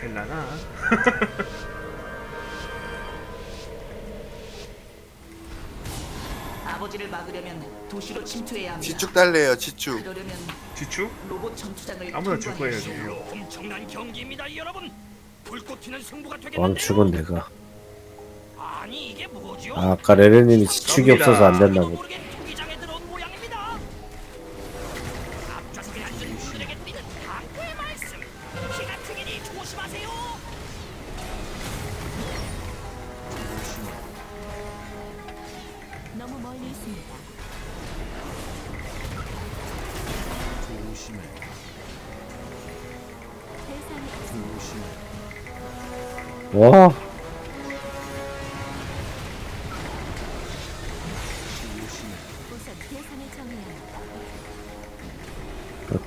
될라나? 아버지를 막으려면 도시로 침투해야 합니다. 지축 달래요 지축 그러려면 지추? 로봇 전투장을 아무나 줄 거예요 통과해야 저거. 엄청난 경기입니다, 여러분. 불꽃 튀는 승부가 왕 되겠는데요. 죽은 내가 아니 이게 뭐죠? 아, 아까 레레님이 지축이 없어서 안 됐나 보다 모르게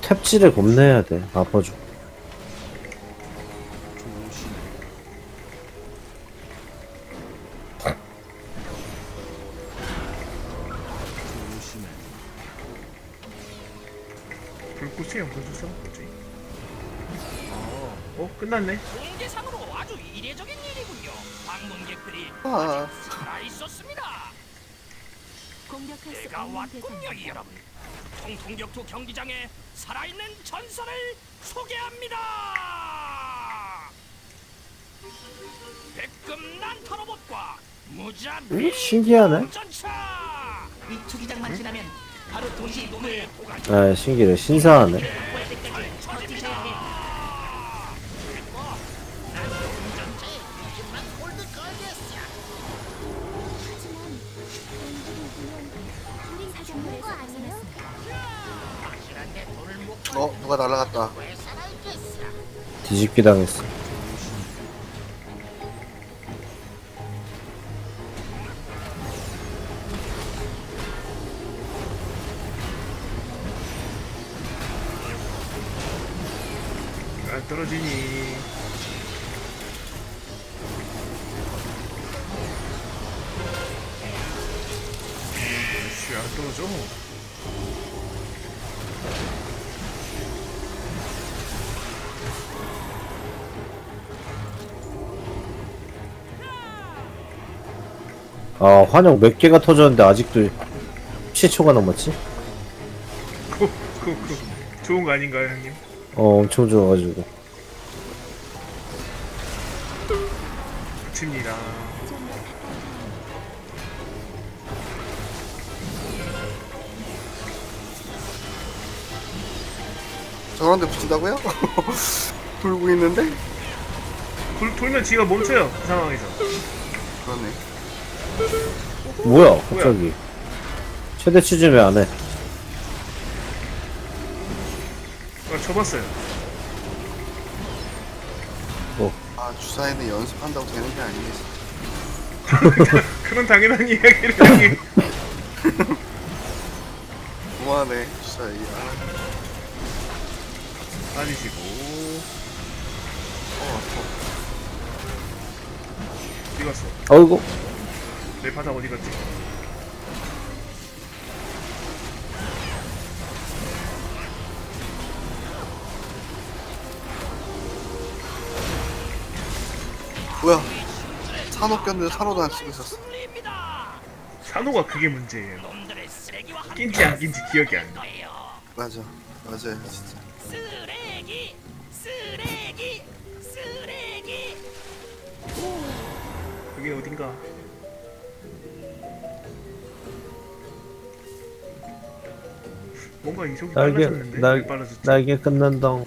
탭지를 겁내야 돼. 아파줘 대상입니다. 여러분. 통통격투 경기장에 살아있는 전설을 소개합니다. 백금 난타 로봇과 무자비 음, 신기하네 전차. 이 투기장만 지나면 바로 도시 놈을 아 신기해 신사하네 사정거에서 벗어났습니다. 어 누가 날라갔다 뒤집기 당했어 안 떨어지니. 아 환영 몇 개가 터졌는데 아직도 7초가 넘었지? 그, 그, 그, 좋은 거 아닌가요, 형님? 어 엄청 좋아가지고 붙입니다. 저런데 붙인다고요? 돌고 있는데? 돌, 돌면 지가 멈춰요, 그 상황에서. 그러네 뭐야 갑자기 최대 추진 왜안 해? 아, 접었어요. 아 주사위는 연습한다고 되는 게 아니겠어 그런 당연한 이야기를 형님. 그만해 주사위 아, 빠지시고. 어, 어디 갔어? 어이구 내 바닥 어디 갔지? 뭐야 산호 꼈는데 산호도 안 쓰고 있었어. 산호가 그게 문제예요. 낀지 안 낀지 기억이 안 나. 맞아 맞아요 진짜 쓰레기, 쓰레기, 쓰레기. 그게 어딘가. 뭔가 이속이 날개 빨라졌는데? 날왜 빨라졌지? 날개 끝난다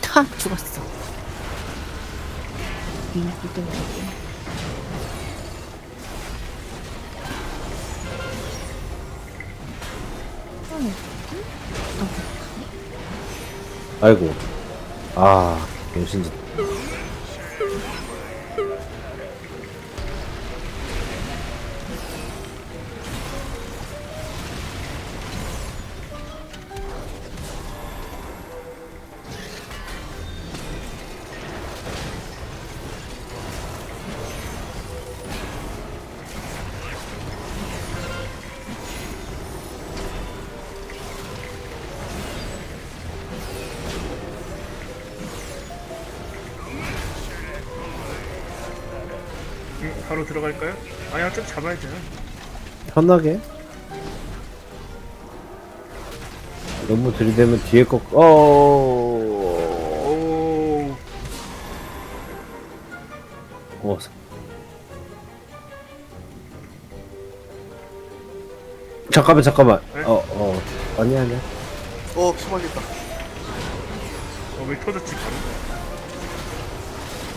타 죽었어. 이 이동이 아이고 아 병신짓 바로 들어갈까요? 아니 어차피 잡아야 돼요. 편하게. 너무 들이대면 뒤에 거, 어, 오. 어, 잠깐만, 잠깐만. 네? 어, 어, 아니야, 아니야. 어 숨어야겠다 어왜 터졌지 바로?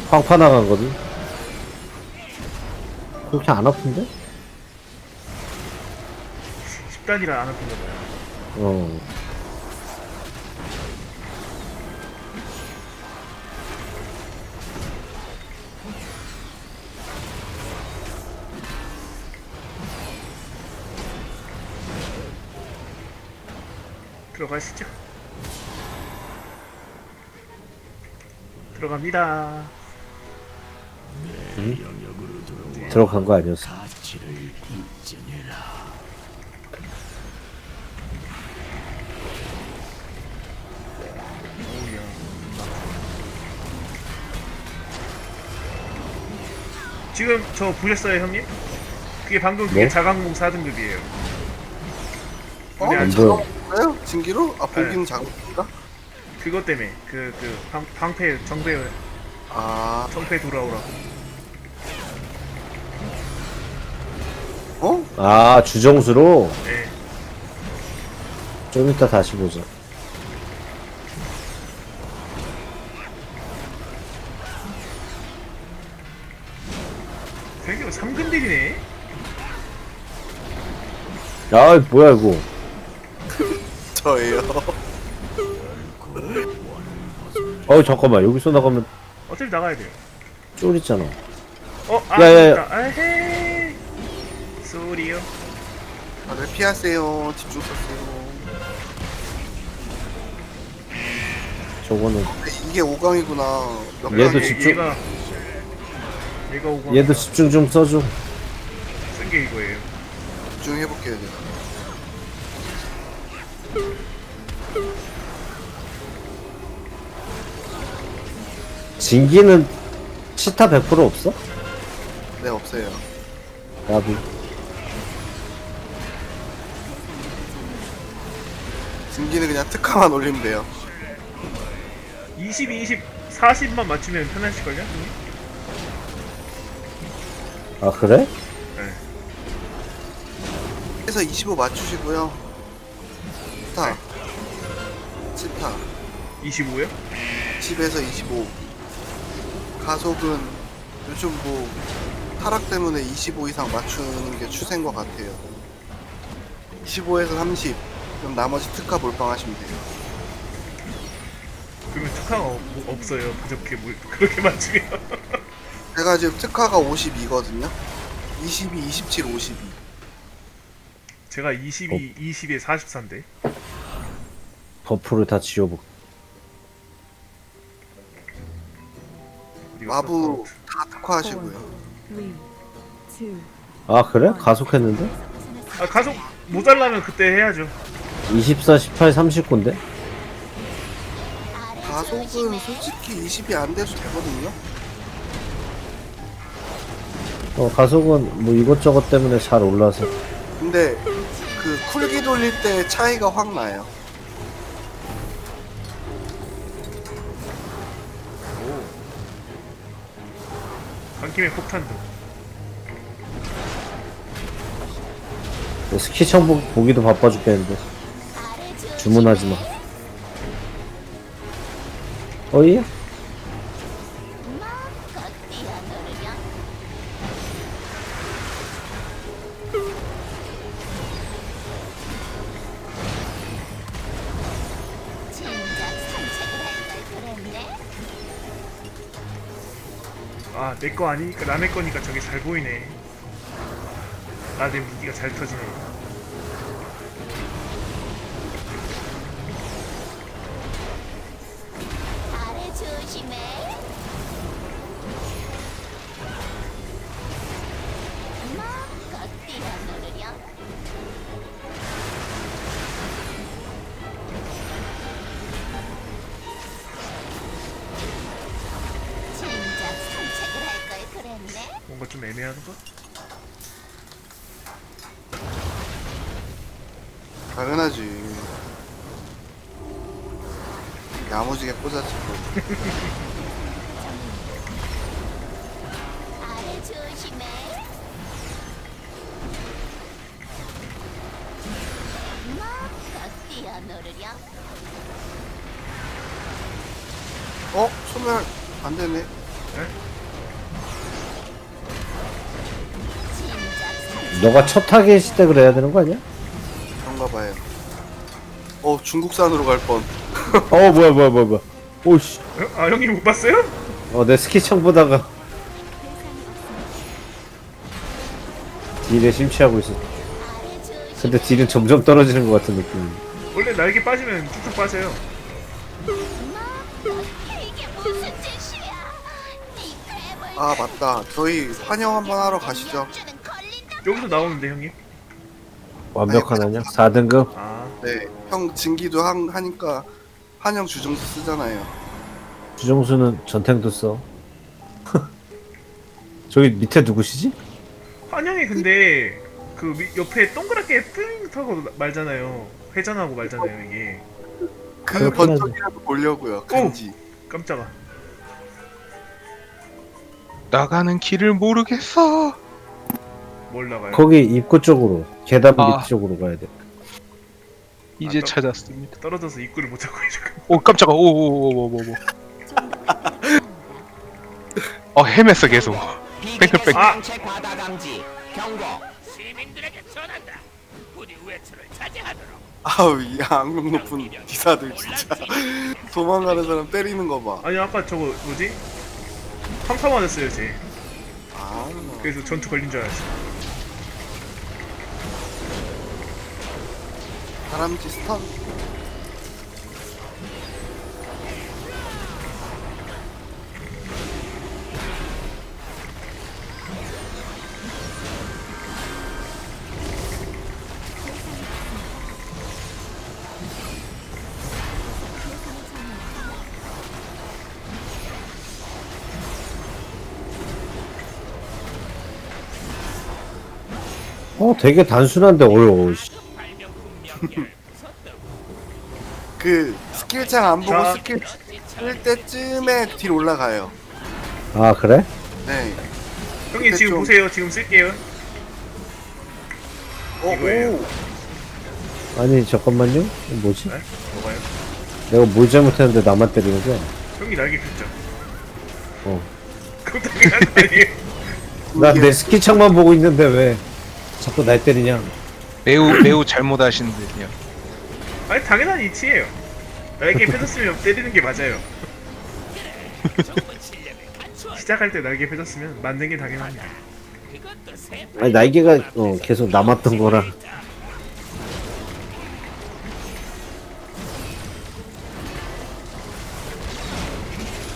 황파 나간 거든? 그렇게 안 아픈데? 10단이라 안 아픈가 봐요. 어. 들어가시죠. 들어갑니다. 들어간 거 아니었어. 지금 저 보셨어요 형님? 그게 방금 그게 네? 자강공 4등급이에요. 어? 네, 안 작업 보여. 없어요? 진기로? 아 보기는 작업인가? 그것 때문에 그 그 방패 정배 아 정패 돌아오라고. 어? 아, 주정수로? 네. 좀 이따 다시 보자. 되게 3근딜이네. 야, 뭐야, 이거. 저예요 어, 잠깐만. 여기서 나가면 어차피 나가야 돼요. 쫄 있잖아. 어, 아, 야, 야, 야. 아 헤이. 쏘리요. 다들 피하세요 집중 썼어요 저거는. 근데 이게 5강이구나 얘도 얘- 집중- 얘가 얘가 오고 얘도 집중 좀 써줘. 쓴게 이거예요. 집중해볼게요 제가 진기는 치타 100% 없어? 네 없어요 나도. 진기는 그냥 특화만 올리면 돼요 22, 20, 40만 맞추면 편하실걸요? 형님? 아, 그래? 네. 해서 25 맞추시고요 스타 스타 25요? 10에서 25 가속은 요즘 뭐 타락 때문에 25 이상 맞추는 게 추세인 것 같아요 25에서 30 그럼 나머지 특화 몰빵 하시면 돼요 그러면 특화가 없, 뭐 없어요. 부족해 뭘 그렇게 맞추면. 제가 지금 특화가 52거든요 22, 27, 52 제가 22, 20에 44인데. 버프를 다 지워볼게. 마부 다 특화하시고요 아, 그래? 가속했는데? 아 가속 모자라면 그때 해야죠. 24, 18, 39인데? 가속은 솔직히 20이 안 돼도 되거든요 어, 가속은 뭐 이것저것 때문에 잘 올라서. 근데 그 쿨기 돌릴 때 차이가 확 나요 간 김에 폭탄도. 스키청 보, 보기도 바빠 죽겠는데. 주문하지 마. 어이? 아내 거 아니니까 남의 거니까 저게 잘 보이네. 나 내 무기가 잘 터지네. 야무지게. 아래 조심해. 뛰어놀으렴. 어? 소멸 안 되네. 진작 너가 첫 타겟일 때 그래야 되는 거 아니야? 그런가 봐요. 어 중국산으로 갈 뻔. 어 뭐야 뭐야 뭐야 뭐야 오씨 어? 아 형님 못 봤어요? 어내 스키창 보다가 딜에 심취하고 있어. 근데 딜은 점점 떨어지는 것 같은 느낌 원래 날개 빠지면 툭툭 빠져요. 마음껏 이게 무슨 짓이야? 네 괴물. 아 맞다. 저희 환영 한번 하러 가시죠. 주는 걸린다. 나오는데 형님. 완벽한 아니야? 4등급? 아 네. 형 진기도 한, 하니까 환영 주정수 쓰잖아요. 주정수는 전탱도 써 저기 밑에 누구시지? 환영이 근데 그 위- 옆에 동그랗게 뚫리타고 말잖아요. 회전하고 말잖아요 이게. 그 그렇긴 번쩍이라도 보려고요. 간지. 깜짝아. 나가는 길을 모르겠어. 뭘 나가요? 거기 입구 쪽으로 계단 아. 밑 쪽으로 가야 돼 이제 아, 또- 찾았습니다. 떨어져서 입구를 못 잡고 있어. 오 깜짝아. 오오오오오오. 어 헤맸어 계속. 뺑글뺑글. 아! 단체 과다 감지 경고 시민들에게 전한다 부디 외출을 자제하도록 아우 이 악명 높은 기사들 진짜. 도망가는 사람 때리는 거 봐. 아니 아까 저거 뭐지? 황파 맞았어요 쟤. 아. 그래서 전투 걸린 줄 알았어. 다람쥐 스턴. 어 되게 단순한데 어려워 씨. 그 스킬창 안 보고 자. 스킬 쓸 때쯤에 딜 올라가요. 아 그래? 네. 형님 지금 좀- 보세요. 지금 쓸게요. 어, 이거예요. 오. 아니 잠깐만요 뭐지? 네? 뭐가요? 내가 뭘 잘못했는데 나만 때리는 거야? 형이 날개 폈죠. 어. 그거 당연한 거 아니에요? 난 내 스키창만 보고 있는데 왜 자꾸 날 때리냐 매우 매우 잘못하시는데요. 아니 당연한 이치예요. 날개 펴졌으면 때리는 게 맞아요. 시작할 때 날개 펴졌으면 맞는 게 당연합니다. 아니 날개가 어, 계속 남았던 거라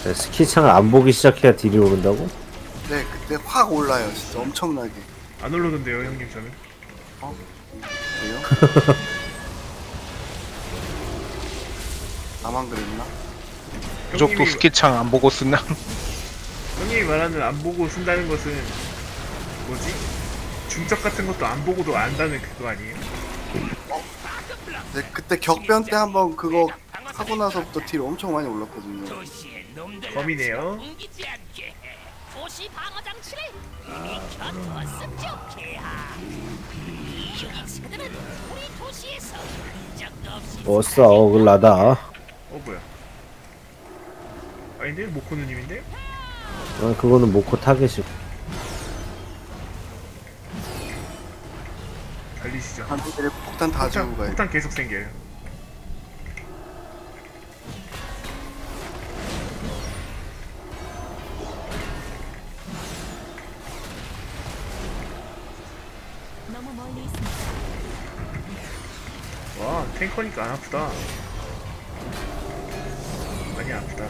네, 스키창을 안 보기 시작해야 딜이 오른다고? 네, 그때 확 올라요. 진짜 엄청나게. 안 올라던데요 형님 저는. 그 래요? 나만 그랬나? 부족도 형님이, 스키창 안 보고 쓰나? 형님이 말하는 안 보고 쓴다는 것은 뭐지? 중적 같은 것도 안 보고도 안다는 그거 아니에요? 네, 그때 격변 때 한번 그거 하고 나서부터 딜 엄청 많이 올랐거든요. 검이네요. 옮기지 않게 해 도시 방어 장치를 이미 켜두었음 좋게야 어싸 억울하다 어 뭐야? 아닌데 모코 누님인데? 아, 그거는 모코 타겟이고 달리시죠. 한들이 폭탄 다 지우고 폭탄, 가요. 폭탄 계속 생겨요. 와 탱커니까 안 아프다. 많이 아프다.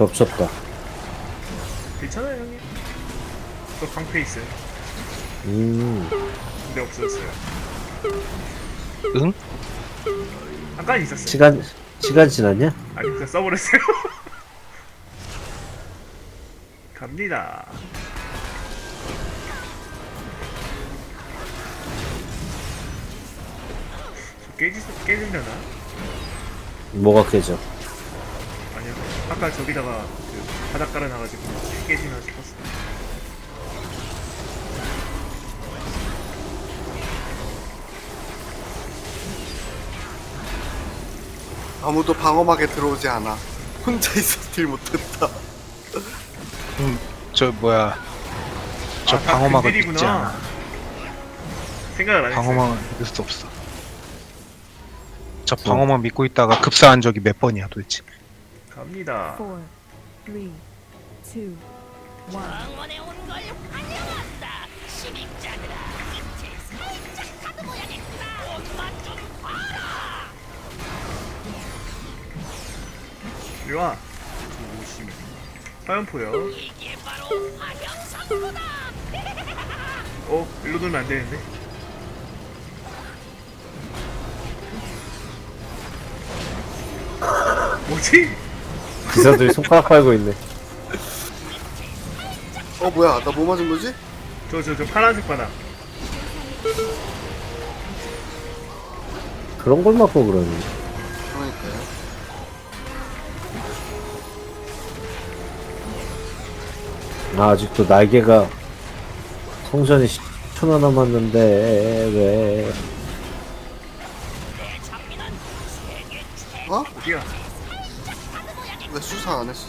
겹쳤다. 괜찮아요 형님 저 방패 있어요 음, 근데 없어졌어요 응? 잠깐 있었어요 시간, 시간 지났냐? 아니 그냥 써버렸어요 갑니다 저 깨지, 깨지려나? 뭐가 깨져? 아까 저기다가 그 바닥 깔아놔가지고 깨지나 싶었어. 아무도 방어막에 들어오지 않아. 혼자 있어 딜 못했다. 음, 저 뭐야. 저 아, 다 방어막을 근딜이구나. 믿지 않아. 생각을 안 했어요. 방어막은 믿을 수 없어. 저 방어막 믿고 있다가 급사한 적이 몇 번이야 도대체 갑니다 four, three, two, one. 방언에 온걸 환영한다. 침입자들아, 이제 살짝 다듬어야겠다. 옷만 좀 봐라. 이리 와 조심히 화염포요 이게 바로 화형상구다. 어? 일로 돌면 안 되는데 뭐지? 기사들이 손가락 빨고 있네. 어 뭐야 나 뭐 맞은 거지? 저 저 저 파란색 바닥 그런 걸 맞고 그러니. 그러니까요. 아, 아직도 날개가 성전이 10초나 남았는데, 왜. 어? 어디야? 왜 수사 안 했어?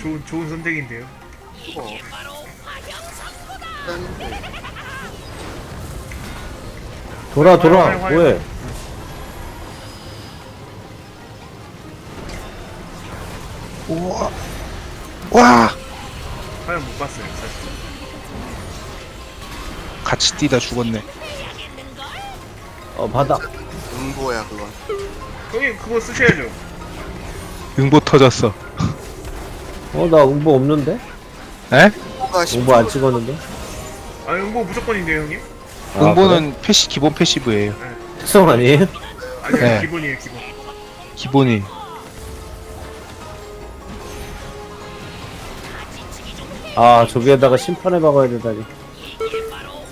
좋은 좋은 선택인데요 어. 일단인데 돌아, 돌아, 화요, 화요. 뭐해? 우와 와 화염 못 봤어요 사실 같이 뛰다 죽었네 어, 바닥. 응보야 그건. 형님 그거 쓰셔야죠 응보 터졌어 어, 나 응보 없는데? 에? 응보가 응보 안 찍었는데? 아 응보 무조건인데요 형님? 아, 응보는 패시 기본 패시브예요 그래? 특성 아니에요? 아니요 네. 기본이에요 기본 기본이 아, 저기에다가 심판해 박아야 되다니.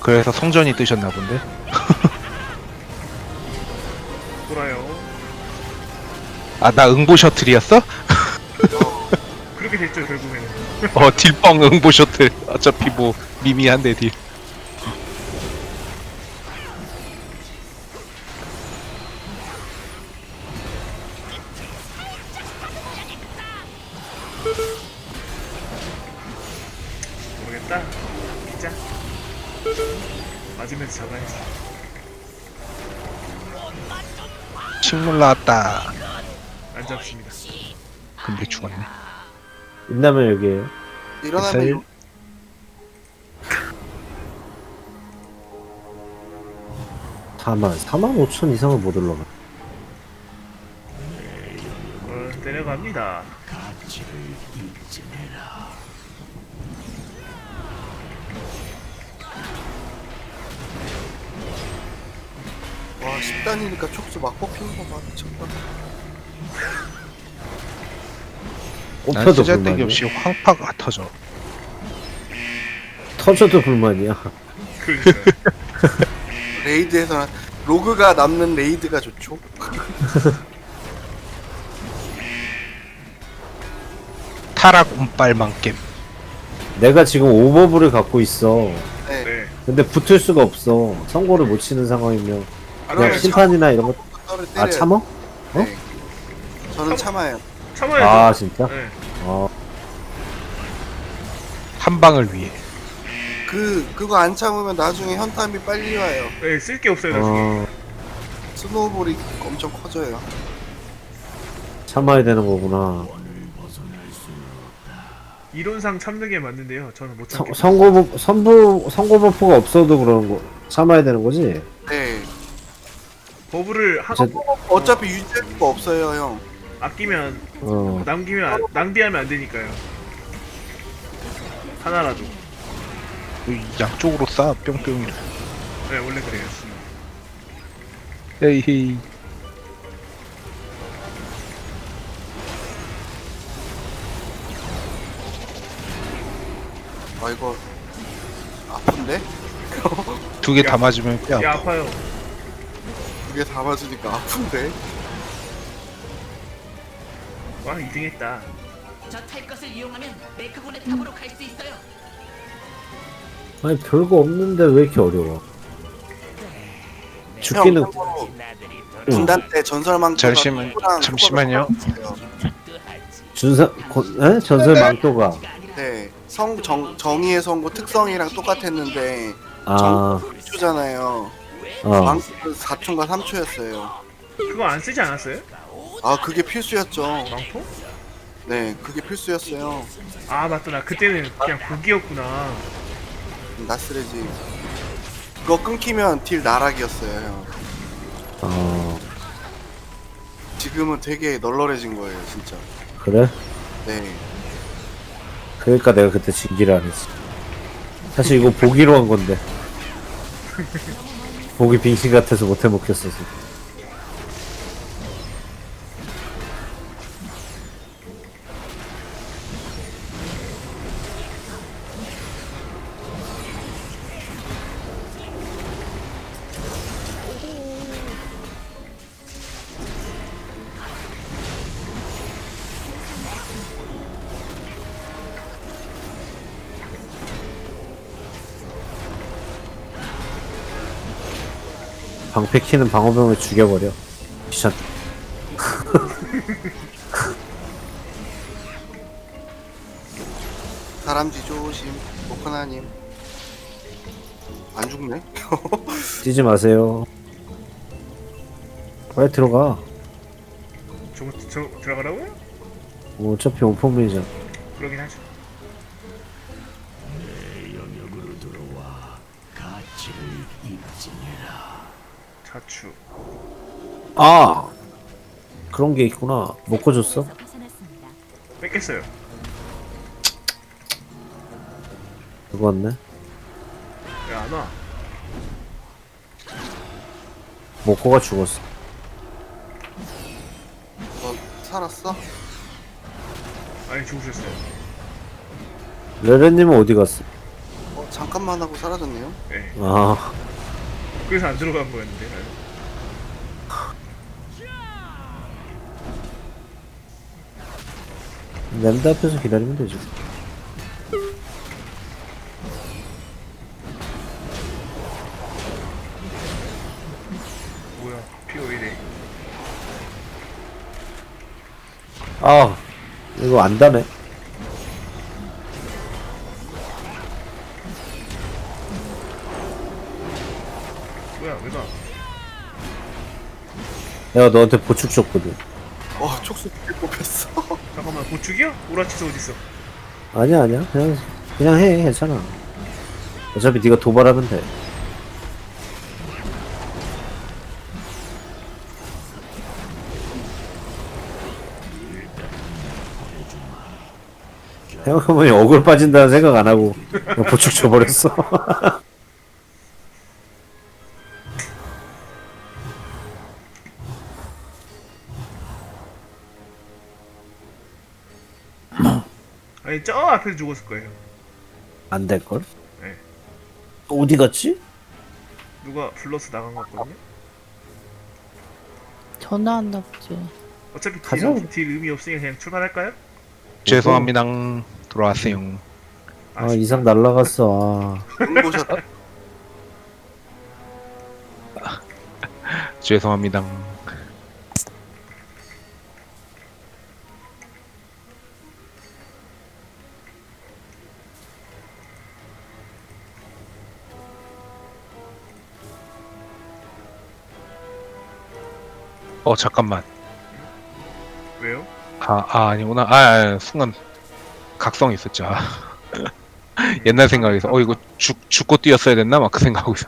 그래서 성전이 뜨셨나 본데 아 나 응보 셔틀이었어? 그렇게 됐죠 결국에는. 어 딜뻥 응보 셔틀. 어차피 뭐 미미한데 딜. 모르겠다. 진짜 맞으면서 잡아야지. 식물 나왔다 안 잡습니다 근데 죽었네 있나면 여기에요. 일어나면 셀. 요- 사만 4만 5천 이상은 못 올라가. 어, 내려갑니다 와 10단이니까 촉수 막 뽑히는 거 봐. 미쳤다. 난 꼽혀도 쓰잘데기 불만이야. 없이 황파가 터져 터져도 불만이야. 그러니까요 레이드에서는 로그가 남는 레이드가 좋죠. 타락 운빨만 겜 내가 지금 오버블을 갖고 있어. 네. 네 근데 붙을 수가 없어. 선고를 못 치는 상황이면 아, 그냥 심판이나 이런 거. 떨을 때려요. 아 참어? 네. 저는 참아요. 참아야죠 아 진짜? 네. 아한 방을 위해 그 그거 안 참으면 나중에 현탐이 빨리 와요. 네, 쓸게 없어요 나중에 어, 스노우볼이 엄청 커져요. 참아야 되는 거구나. 이론상 참는 게 맞는데요 저는 못 선- 참겠어요 선고 선부 선고 버프가 없어도 그런 거 참아야 되는 거지? 네. 버블을 한 저- 어차피 유지할 수가 없어요, 형. 아끼면 어 남기면 안- 낭비하면 안 되니까요. 하나라도. 양쪽으로 쏴 뿅뿅 네 원래 그래요. 헤이헤이 아 이거 아픈데? 두개다 맞으면 꽤야 아파 아파요. 두개다 맞으니까 아픈데? 와 2등 했다. 저 탈 것을 이용하면 메크곤의 탑으로 갈 수 있어요. 아니 별거 없는데 왜 이렇게 어려워 죽기는 형, 참고로 분단 때 전설망토가 잠시만- 잠시만요. 효과가. 준사 고, 에? 전설 망토가 네, 성, 정, 정의의 성고 특성이랑 똑같았는데 아 2초잖아요. 어. 망토는 4초인가 3초였어요. 그거 안 쓰지 않았어요? 아 그게 필수였죠. 망토? 네, 그게 필수였어요. 아 맞다 나 그때는 그냥 고기였구나. 나스레지. 그거 끊기면 딜 나락이었어요. 형. 어 지금은 되게 널널해진 거예요, 진짜. 그래? 네. 그러니까 내가 그때 진기를 안 했어 사실 이거 보기로 한 건데 보기 빙신 같아서 못 해 먹겠어서 방패 키는 방어병을 죽여버려 귀찮 사람지 조심. 모코나님. 안 죽네? 뛰지 마세요 빨리 들어가 저거 저 들어가라고요? 뭐 어차피 온폼이잖아 그러긴 하죠. 자추. 아 그런 게 있구나 먹고 줬어? 벗어났습니다. 뺏겼어요. 그거 왔네 왜 안 와? 먹고가 죽었어 너 살았어? 아니 죽으셨어요. 레레님은 어디 갔어? 어, 잠깐만 하고 사라졌네요. 네. 아 그래서 안 들어간 거였는데. 램드 앞에서 기다리면 되죠 뭐야? 왜 이래? 아 이거 안 다네 내가 너한테 보축 줬거든 어, 촉수 뽑혔어. 잠깐만 보축이야? 오라치스 어딨어? 아니야 아니야 그냥 그냥 해 괜찮아 어차피 네가 도발하면 돼 생각해보니 억울 빠진다는 생각 안 하고 그냥 보축 줘버렸어 아니 저 앞에서 죽었을 거예요. 안 될걸? 네. 어디 갔지? 누가 불러서 나간 것 같거든요. 전화한다 보지. 어차피 가자. 딜, 딜 의미 없으니까 그냥 출발할까요? 죄송합니다 들어왔어요 아 이상 날라갔어 아. 보셨다. 죄송합니다 어 잠깐만 왜요? 아, 아 아니구나 아, 아 순간 각성 있었죠 아. 옛날 생각에서 어 이거 죽, 죽고 뛰었어야 됐나 막 그 생각하고 있어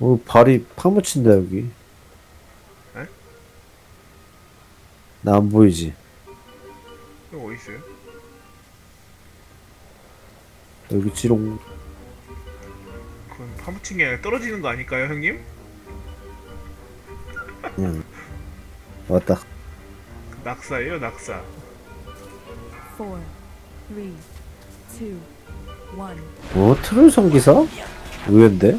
어 발이 파묻힌다 여기 에? 나 안 보이지? 이거 어디 있어요? 여기 지롱 그건 파묻힌 게 아니라 떨어지는 거 아닐까요, 형님? 그냥. 왔다. 낙사예요, 낙사. four, three, two, one. 어? 트롤 성기사? 의외인데?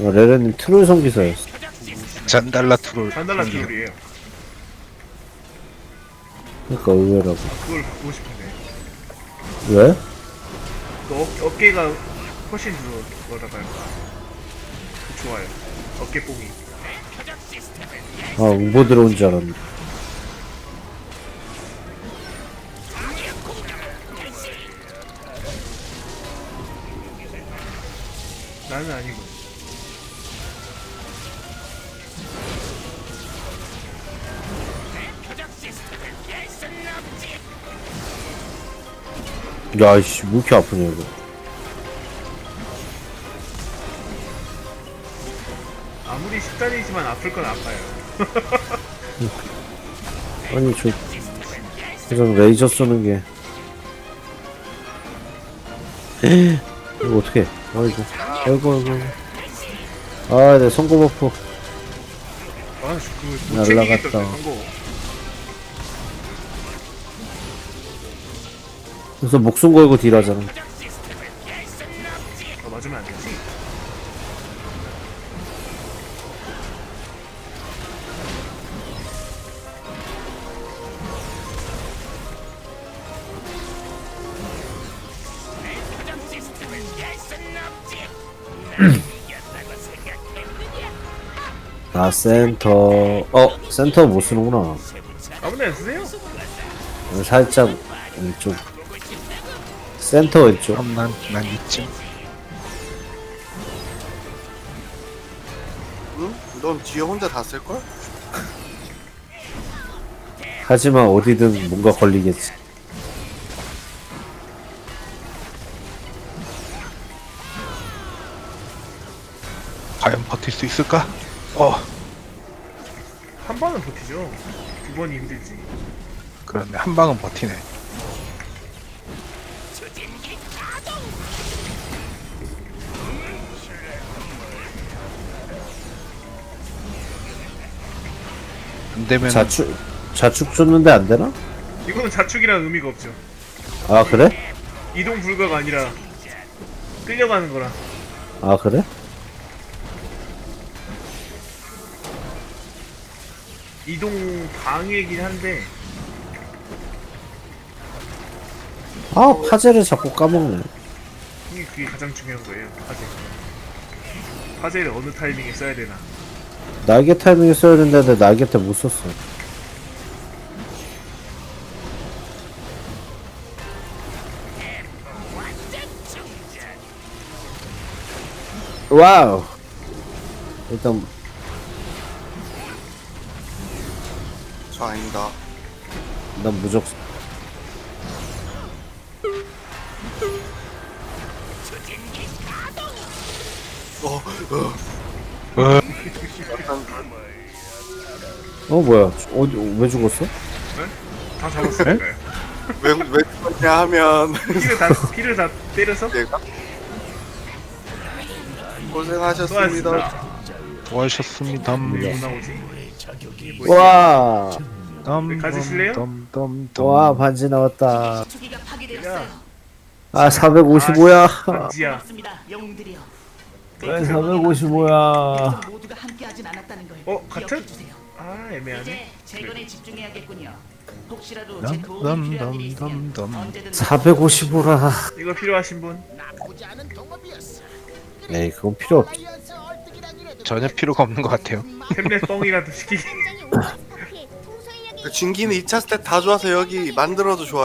어, 레레님 트롤 성기사였어. 잔달라 트롤. 산달라 트롤이에요. 그러니까 의외라고. 그걸 바꾸고 싶은데. 왜? 그 어, 어깨가 훨씬. 그 좋아요. 어깨 뽕이. 아, 응보 들어온 줄 알았네. 나는 아니고. 야, 이씨, 왜 이렇게 아프냐, 이거. 아무리 10단이지만 아플 건 아파요. 아니, 저, 그냥 레이저 쏘는 게. 이거 어떡해. 아이고. 아이고, 아이고. 아, 내 songo 버프. 아, 못 챙기겠다, 날라갔다. 그래서 목숨 걸고 딜하잖아. 아, 맞으면 안 되지. 아, 센터. 어, 센터 못 쓰는구나. 아무나 쓰세요. 살짝 왼쪽. 센터 왼쪽. 그럼 난, 난 이쯤. 응? 넌 뒤에 혼자 다 쓸걸? 하지만 어디든 뭔가 걸리겠지. 과연 버틸 수 있을까? 어, 한 번은 버티죠. 두 번이 힘들지. 그렇네. 한 방은 버티네. 안 되면 자축, 자축 줬는데 안 되나? 이거는 자축이라는 의미가 없죠. 아, 그래? 이동 불가가 아니라 끌려가는 거라. 아, 그래? 이동 방해이긴 한데 아, 파제를 자꾸 까먹네. 이게 그게 가장 중요한 거예요. 파제. 파제를 어느 타이밍에 써야 되나. 날개 타이밍에 써야 된다는데 날개 때못 썼어. 와우. 일단 저 아닙니다. 난 무적. 어, 어. 어, 어 뭐야? 어디 왜 죽었어? 다 잡았으니까요. 왜, 왜 그러냐 하면 피를 다 피를 다 때려서 얘가 고생하셨습니다. 수고하셨습니다. 수고하셨습니다. 왜 나오지? 이게 뭐지? 와, 덤, 가지실래요? 덤, 덤, 덤. 와 반지 나왔다. 주기가 파괴되었어요. 아 455야. 반지야. 영웅들이여. 왜 455야? 모두가 함께하진 않았다는 걸 어, 같은? 기억해 주세요. 아 애매하네. 이제 재건에 집중해야겠군요. 혹시라도 덤, 제 도움이 필요한 일이 덤, 있으면 덤, 덤. 언제든 455라. 이거 필요하신 분? 에이 그건 필요 없. 전혀 필요가 없는 것 같아요. 템렛 뻥이라도 시키기. 그 진기는 2차 스탯 다 좋아서 여기 만들어도 좋아.